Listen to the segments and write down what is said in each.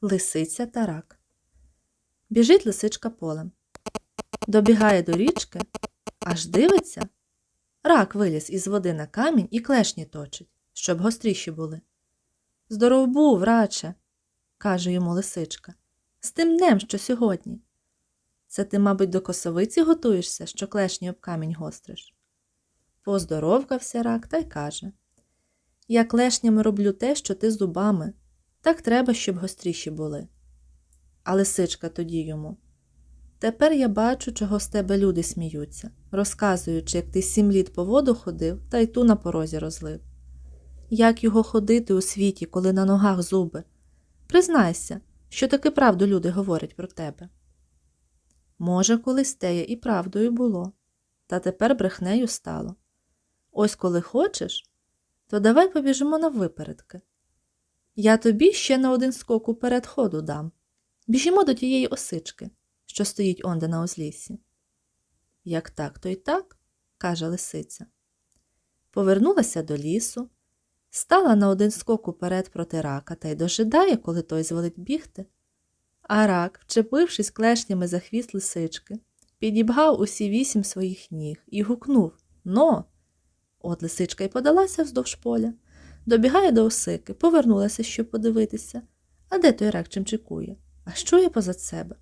Лисиця та рак. Біжить лисичка полем. Добігає до річки, аж дивиться. Рак виліз із води на камінь і клешні точить, щоб гостріші були. Здоров був, раче, каже йому лисичка. З тим днем, що сьогодні. Це ти, мабуть, до косовиці готуєшся, що клешні об камінь гостриш. Поздоровкався рак та й каже Я клешнями роблю те, що ти зубами. Так треба, щоб гостріші були. А лисичка тоді йому. Тепер я бачу, чого з тебе люди сміються, розказуючи, як ти сім літ по воду ходив та й ту на порозі розлив. Як його ходити у світі, коли на ногах зуби? Признайся, що таки правду люди говорять про тебе. Може, колись теє і правдою було, та тепер брехнею стало. Ось коли хочеш, то давай побіжимо на випередки. Я тобі ще на один скок уперед ходу дам. Біжімо до тієї осички, що стоїть онде на узліссі. Як так, то й так, каже лисиця. Повернулася до лісу, стала на один скок уперед проти рака та й дожидає, коли той зволить бігти. А рак, вчепившись клешнями за хвіст лисички, підібгав усі вісім своїх ніг і гукнув Но. От лисичка й подалася вздовж поля, добігає до осики, повернулася, щоб подивитися. А де той рак чимчикує? А що є позад себе?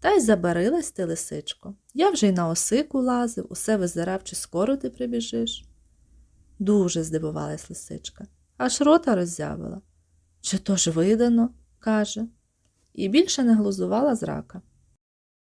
Та й забарилась ти, лисичко. Я вже й на осику лазив, усе визирав, чи скоро ти прибіжиш. Дуже здивувалась лисичка, аж рота роззявила. Чи то ж видано, каже, і більше не глузувала з рака.